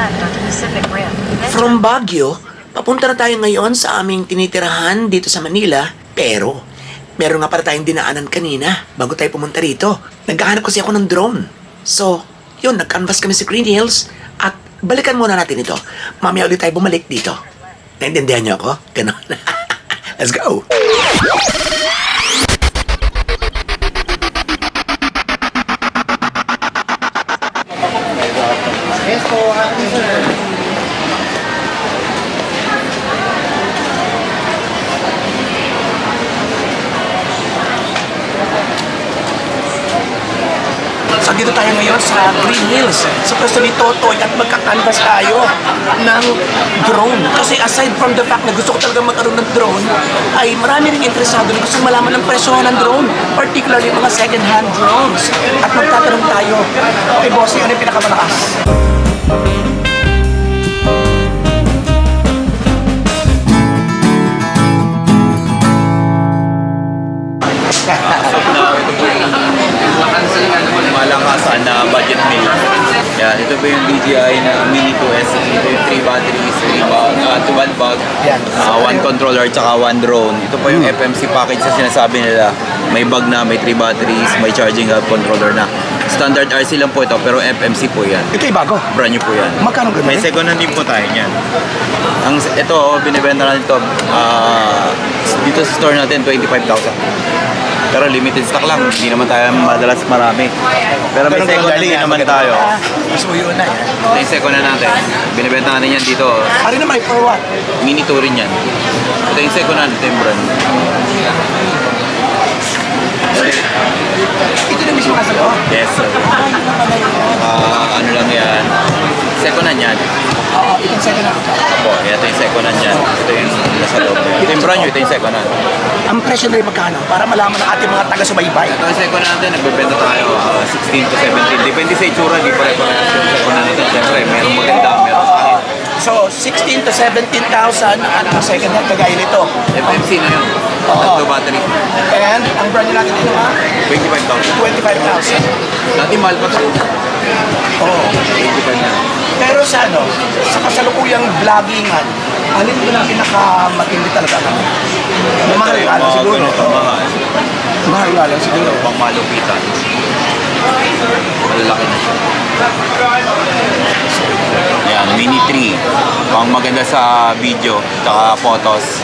left onto Pacific Rim. From Baguio, papunta na tayo ngayon sa aming tinitirahan dito sa Manila. Pero, meron nga para tayong dinaanan kanina bago tayo pumunta rito. Naghahanap kasi ako ng drone. So, yun, nag-canvas kami sa Green Hills at balikan muna natin ito. Mamaya ulit tayo bumalik dito. Naintindihan niyo ako? Ganon. Let's go! Sa Green Hills, sa pwesto ni Totoy at magka-canvas tayo ng drone. Kasi aside from the fact na gusto ko talaga magkaroon ng drone, ay marami rin interesado na gusto malaman ng presyo ng drone, particularly mga second-hand drones. At magtatanong tayo, okay bossing, ano yung pinakamalakas? Malakasan na budget meal. Yan, ito po yung DJI na Mini 2S. Ito yung 3 batteries, 3 bag, uh, 2 one bag, Yan. uh, one controller, tsaka one drone. Ito po yung FMC package na sinasabi nila. May bag na, may 3 batteries, may charging hub controller na. Standard RC lang po ito, pero FMC po yan. Ito yung bago. Brand new po yan. Magkano ganun? May second hand din po tayo niyan. Ang ito, oh, binibenta natin ito ah, dito sa store natin 25,000. Pero limited stock lang, hindi naman tayo madalas marami. Pero may Ganun second kagaling, din ah, naman maganda. tayo. Masuyo na yan. Ito yung second hand natin. Binibenta natin yan dito. Ano naman, for what? Mini 2 rin yan. Ito yung second hand, ito yung brand. Ito na mismo nasa loob. Yes. sir. Ah, ano lang yan. Second hand yan. Oo, itong second hand. Opo, ito yung second hand yan. Ito yung nasa loob. Ito yung brand new, ito yung second hand. Ang presyo na rin magkano para malaman ng ating mga taga-subaybay. Ito yung second natin, nagbebenta tayo ah, 16 to 17. Depende sa itsura, di pare-parehas yung second hand natin. Siyempre, merong maganda, merong pangit. So, 16 to 17,000 ang ang second hand kagaya nito. FMC na yun. Oo. Tatlo battery. And ang brand new natin dito ha, 25,000. 25,000. Dati mahal pa ito. Oo. 25 na. Pero sa ano, sa kasalukuyang vloggingan, alin mo lang pinakamatindi talaga ano? Mahal nga lang siguro. Mga ganito, mahal. Mahal nga lang siguro. Pang malupitan. Malalaki na siya. Yan, Mini 3. Pang maganda sa video, tsaka photos.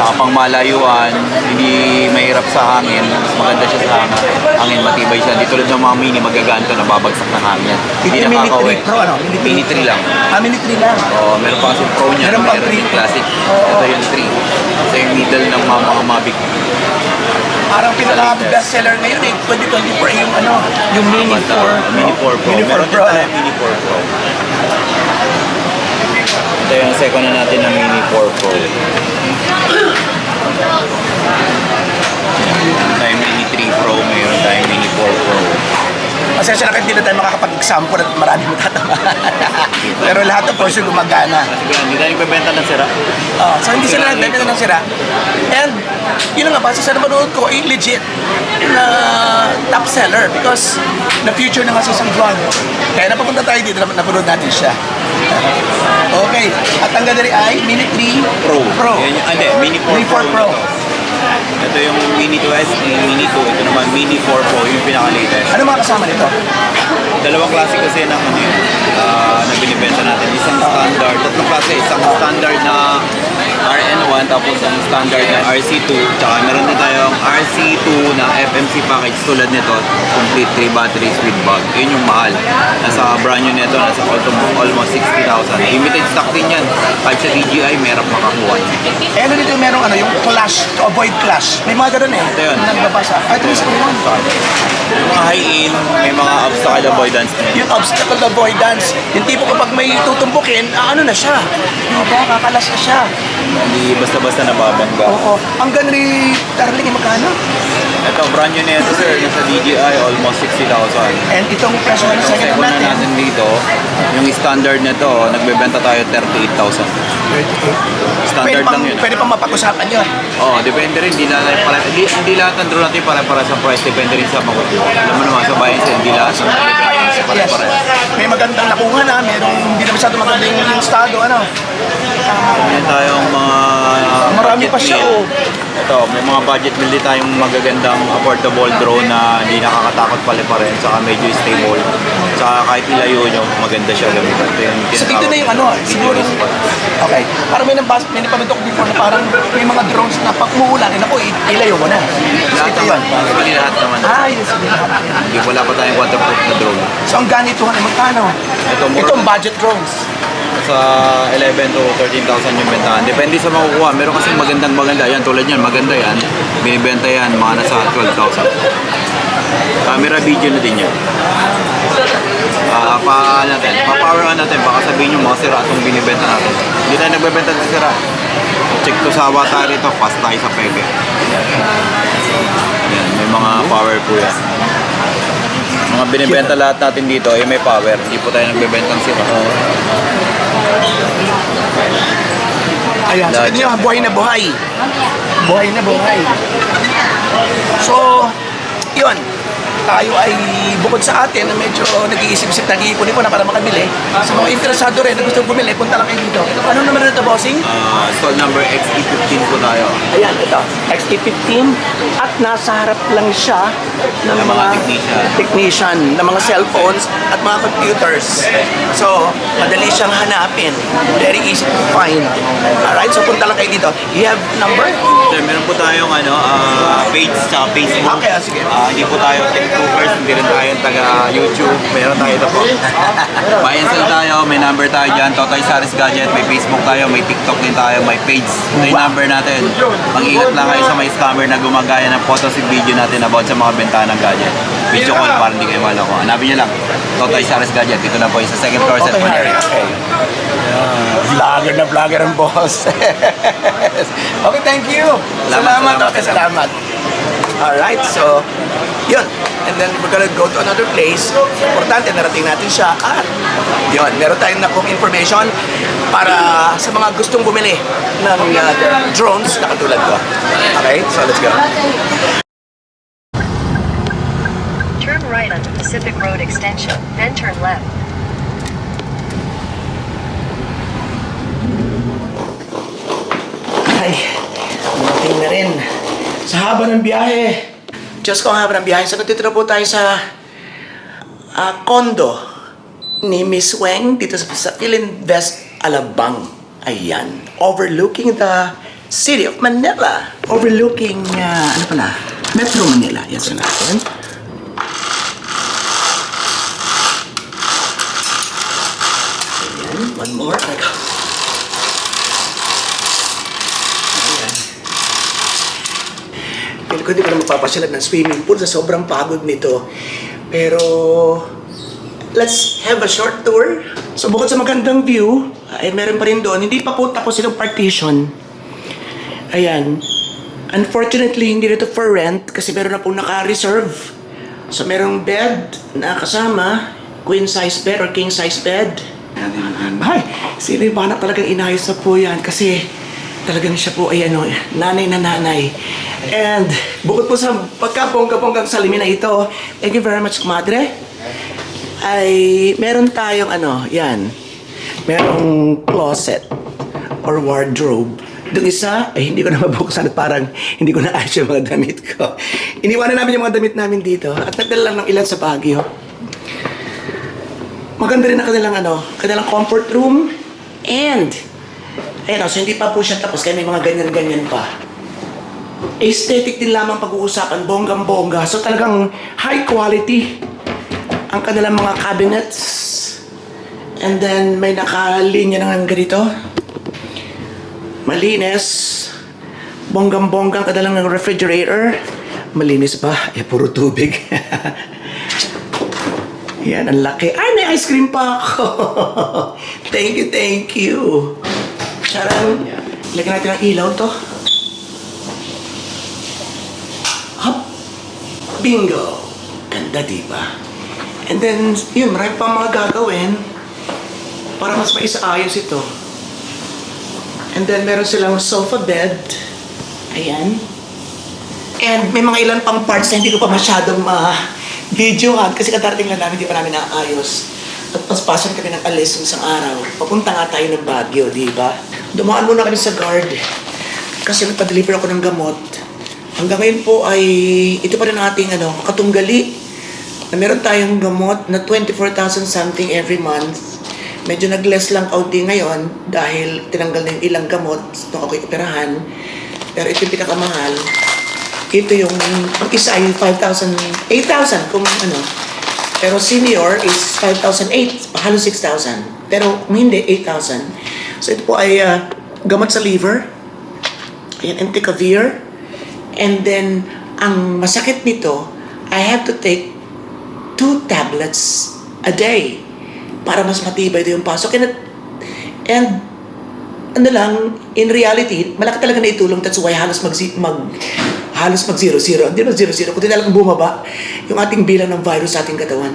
Tsaka pang malayuan, hindi mahirap sa hangin. Mas maganda siya sa hangin. Hangin, matibay siya. Di tulad ng mga mini, magaganto na babagsak ng hangin. Hindi Ito yung Mini nakakauwi. 3 Pro, ano? Mini 3. Mini 3 lang. Ah, Mini 3 lang. Oo, meron pa kasi pro niya. Meron Meron three. yung classic. Oo. Ito yung 3. Ito yung middle ng mga mga Mavic. Parang pinaka-bestseller ngayon eh, 2024 yung ano, yung Mini 4. Mini 4 Pro. Mini 4 Meron Pro. tayo Mini 4 Pro. Ito yung second na natin ng Mini 4 Pro. Tayong Mini 3 Pro, mayroon tayong Mini 4 Pro. Pasensya na kayo, hindi na tayo makakapag-example at marami matatamaan. Pero lahat ng portion gumagana. Hindi tayo nagbebenta ng sira. Oh, so hindi sila nagbenta ng sira. And yun nga ba, sa napanood ko, ay legit na top seller because the future na nga sa isang vlog. Kaya napapunta tayo dito, nap- napanood natin siya. Okay, ganda rin ay Mini 3 Pro. Pro. Yan yung, ah, hindi, Mini 4 Mini 4 Pro. Ito yung Mini 2S, Mini 2. Ito naman Mini 4 Pro, yung pinaka-latest. Ano mga kasama nito? Dalawang klase kasi ng ano yun, ah, na binibenta natin. Isang standard, tatlong klase. Isang standard na RN1, tapos ang standard na RC2. Tsaka meron din tayong RC2 na FMC package tulad nito. Complete 3 batteries with bag. Yun yung mahal. Nasa brand new nito, nasa almost, almost 60,000. Limited stock din yan. Kahit sa DJI, meron makakuha niya. Eh, ano dito merong ano, yung clash, to avoid clash. May mga ganun eh. Ito yun. Nagbabasa. Ay, ito mismo yun. Yung mga high-in, may mga obstacle avoidance. Yung obstacle avoidance, yung tipo kapag may tutumbukin, ah, ano na siya. Diba? Kakalas na siya. Hindi basta-basta nababangga. Oo. Ang ganda ni Darling, magkano? Ito, brand new na ito sir. Nasa DJI, almost 60,000. And itong presyo ng Yung second second na natin, natin dito, yung standard nito, nagbebenta tayo 38,000. pwede Standard pang, lang yun. ah. pwede pang mapag-usapan yun. Oo, depende rin. Hindi, lahat, para, hindi, hindi lahat ng drone natin para para sa price. Depende rin sa makukuha. Alam mo naman, sa bayan sa hindi lahat. Yes, pare-pare. May magandang nakuha na, merong hindi na masyado maganda yung estado, ano. Meron tayong mga Marami budget pa siya, meal. oh. Ito, may mga budget meal din tayong magagandang affordable drone na hindi nakakatakot pala pa rin. Saka medyo stable. Saka kahit ilayo nyo, maganda siya gamitin. Ito yung So dito na yung ano, siguro, okay. Parang may nabas, may napanood ako before na parang may mga drones na pag umuulan, eh, naku, i- ilayo mo na. Lahat Ito naman. yun. Actually, lahat naman. Ah, yes, hindi wala pa tayong waterproof na drone. So ang ganito, ano, magkano? Ito, more budget drones. Sa 11 to 13,000 yung bentahan. Depende sa makukuha. Meron kasing magandang maganda. Yan, tulad yan, maganda yan. Binibenta yan, mga nasa 12,000. Camera video na din yan. Ah, pa natin, pa-power on natin, baka sabihin nyo mga sira itong binibenta natin. Hindi tayo nagbebenta ng sira. Check to sa watari ito, pass tayo sa pege. Yan, may mga power po yan. Mga binibenta lahat natin dito, eh may power. Hindi po tayo nagbebenta ng sira. Ayan, ito yung buhay na buhay. Buhay na buhay. So, yun. Tayo ay bukod sa atin na medyo nag-iisip-isip, nag-iipon-ipon na para makabili. Sa mga interesado rin na gusto bumili, punta lang kayo dito. Ano naman ito, bossing? Ah, stall number XE15 po tayo. Ayan, ito. XT15 at nasa harap lang siya ng Ng mga technician. technician, ng mga cellphones at mga computers. So, madali siyang hanapin. Very easy to find. Alright, so punta lang kayo dito. You have number? Then, meron po tayong ano, ah, page sa Facebook. Okay, ah, sige. Ah, hindi po tayo TikTokers, hindi rin tayo taga YouTube. Meron tayo ito po. Buy and sell tayo, may number tayo dyan. Totoy Saris Gadget, may Facebook tayo, may TikTok din tayo, may page. Ito yung number natin. Mag-ingat lang kayo sa may scammer na gumagaya ng photos and video natin about sa mga bentahan ng gadget. Video call para hindi kayo maloko. Hanapin nyo lang. Totoy Saris Gadget. Ito na po yung sa second floor set Okay, Harry. Okay. Vlogger na vlogger ang boss. okay, thank you. Salamat, Salamat. salamat. Okay, salamat. Alright, so, yun. And then we're gonna go to another place. Importante, narating natin siya. At, yun, meron tayong nakong information para sa mga gustong bumili ng uh, drones na katulad ko. Okay, so let's go. Turn right onto Pacific Road Extension, then turn left. Ay, dumating na rin. Sa haba ng biyahe. Diyos ko, ang haba ng biyahe. So, nandito na po tayo sa ah, condo ni Miss Weng dito sa, sa Philinvest Alabang. Ayan. Overlooking the city of Manila. Overlooking, ah, ano pala? Metro Manila. Yan sa natin. Ayan. One more. Teka. Ayan. Feel ko hindi ko na magpapasyalan ng swimming pool sa sobrang pagod nito. Pero, let's have a short tour. So, bukod sa magandang view, ay meron pa rin doon. Hindi pa po tapos yung partition. Ayan. Unfortunately, hindi nito for rent kasi meron na po naka-reserve. So, merong bed na kasama, queen size bed or king size bed. Ay, sino yung anak talagang inayos na po yan kasi talagang siya po ay ano, nanay na nanay. And bukod po sa pagkabongga-bonggang salamin na ito, thank you very much, kumadre. Ay, meron tayong ano, yan. Merong closet or wardrobe. Doon isa, ay hindi ko na mabuksan at parang hindi ko na ayos yung mga damit ko. Iniwanan namin yung mga damit namin dito at nagdala lang ng ilan sa Baguio. Maganda rin ang kanilang ano, kanilang comfort room. And, ayun, so hindi pa po siya tapos kaya may mga ganyan-ganyan pa. Aesthetic din lamang pag-uusapan, bonggang-bongga. So talagang high quality ang kanilang mga cabinets. And then may nakalinya ng ganito. Malinis. Bonggang-bonggang kanilang ng refrigerator. Malinis ba? Eh, puro tubig. Yan, ang laki. Ay, may ice cream pa ako. thank you, thank you. Charan, lagyan natin ang ilaw to. Hop. Bingo. Ganda, di ba? And then, yun, marami pang mga gagawin para mas maisaayos ito. And then, meron silang sofa bed. Ayan. And may mga ilan pang parts na hindi ko pa masyadong ma video ha, kasi katarating lang namin, di pa namin naayos. At paspasan kami ng alis ng isang araw. Papunta nga tayo ng Baguio, di ba? Dumaan muna kami sa guard. Kasi nagpa-deliver ako ng gamot. Hanggang ngayon po ay, ito pa rin ating ano, katunggali. Na meron tayong gamot na 24,000 something every month. Medyo nag-less lang kaunti ngayon dahil tinanggal na yung ilang gamot nung ako'y operahan. Pero ito yung pinakamahal. Ito yung, ang isa ay 5,000, 8,000 kung ano. Pero senior is 5,008, halos 6,000. Pero kung hindi, 8,000. So ito po ay ah, gamot sa liver. Ayan, entecavir. And then, ang masakit nito, I have to take two tablets a day para mas matibay din yung pasok. And, and ano lang, in reality, malaki talaga na itulong. That's why halos mag, mag halos mag zero zero. Hindi mag zero zero, kundi talagang bumaba yung ating bilang ng virus sa ating katawan.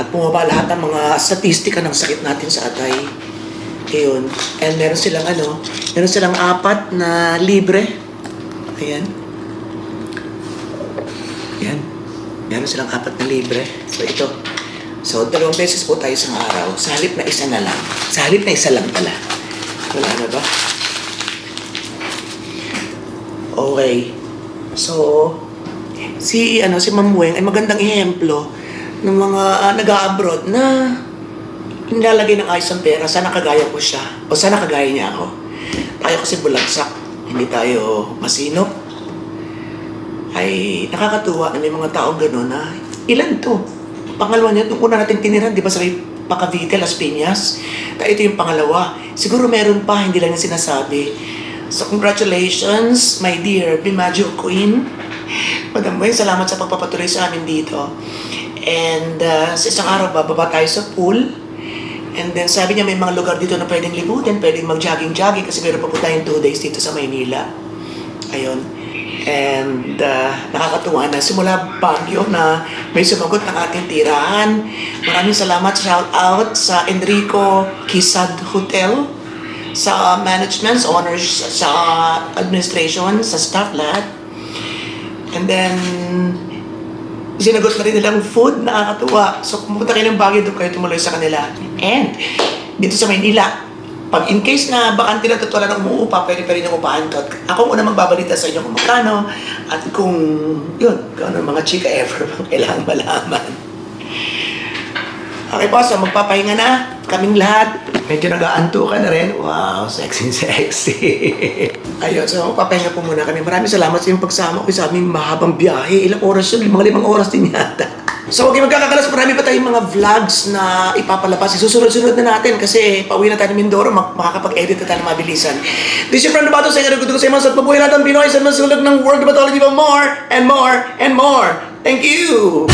At bumaba lahat ng mga statistika ng sakit natin sa atay. Ayun. And meron silang ano, meron silang apat na libre. Ayan. Ayan. Meron silang apat na libre. So ito. So dalawang beses po tayo sa araw. Sa halip na isa na lang. Sa halip na isa lang pala. Wala na ba? Okay. So, si ano si Ma'am Weng ay magandang ehemplo ng mga uh, nag-abroad na nilalagay ng ayos ang pera. Sana kagaya ko siya. O sana kagaya niya ako. Tayo kasi bulagsak. Hindi tayo masinop. Ay nakakatuwa na may mga taong gano'n na ilan to? Pangalawa niya, nung una natin tiniran, di ba sa Pacavite, Las Piñas? Ta ito yung pangalawa. Siguro meron pa, hindi lang yung sinasabi. So congratulations, my dear Bimaggio Queen. Madam Boy, salamat sa pagpapatuloy sa amin dito. And uh, sa isang araw, bababa tayo sa pool. And then sabi niya may mga lugar dito na pwedeng libutin, pwedeng mag-jogging-jogging kasi meron pa po tayong two days dito sa Maynila. Ayun. And uh, nakakatuwa na simula Baguio na may sumagot ng ating tirahan. Maraming salamat, shout out sa Enrico Kisad Hotel, sa management, sa owners, sa administration, sa staff lahat. And then, sinagot na rin nilang food, nakakatuwa. So, kung pumunta kayo ng Baguio, doon kayo tumuloy sa kanila. And, dito sa Maynila, pag in case na bakante na at wala nang umuupa, pwede pa rin yung upahan to. At ako muna magbabalita sa inyo kung magkano at kung, yun, kung ano mga chika ever kailangan malaman. Okay po, so magpapahinga na kaming lahat. Medyo nag-aantukan na rin. Wow, sexy sexy. Ayun, so magpapahinga po muna kami. Maraming salamat sa inyong pagsama ko sa aming mahabang biyahe. Ilang oras yun? Mga limang oras din yata. So huwag kayong magkakakalas. Marami pa tayong mga vlogs na ipapalabas. Susunod-sunod na natin kasi pauwi na tayo ng Mindoro. Mak- makakapag-edit na tayo mabilisan. This is your friend Bato sa inyo. Nagkutuko sa imas at pabuhay natin Pinoy sa masulog ng world pa more and more and more. Thank you!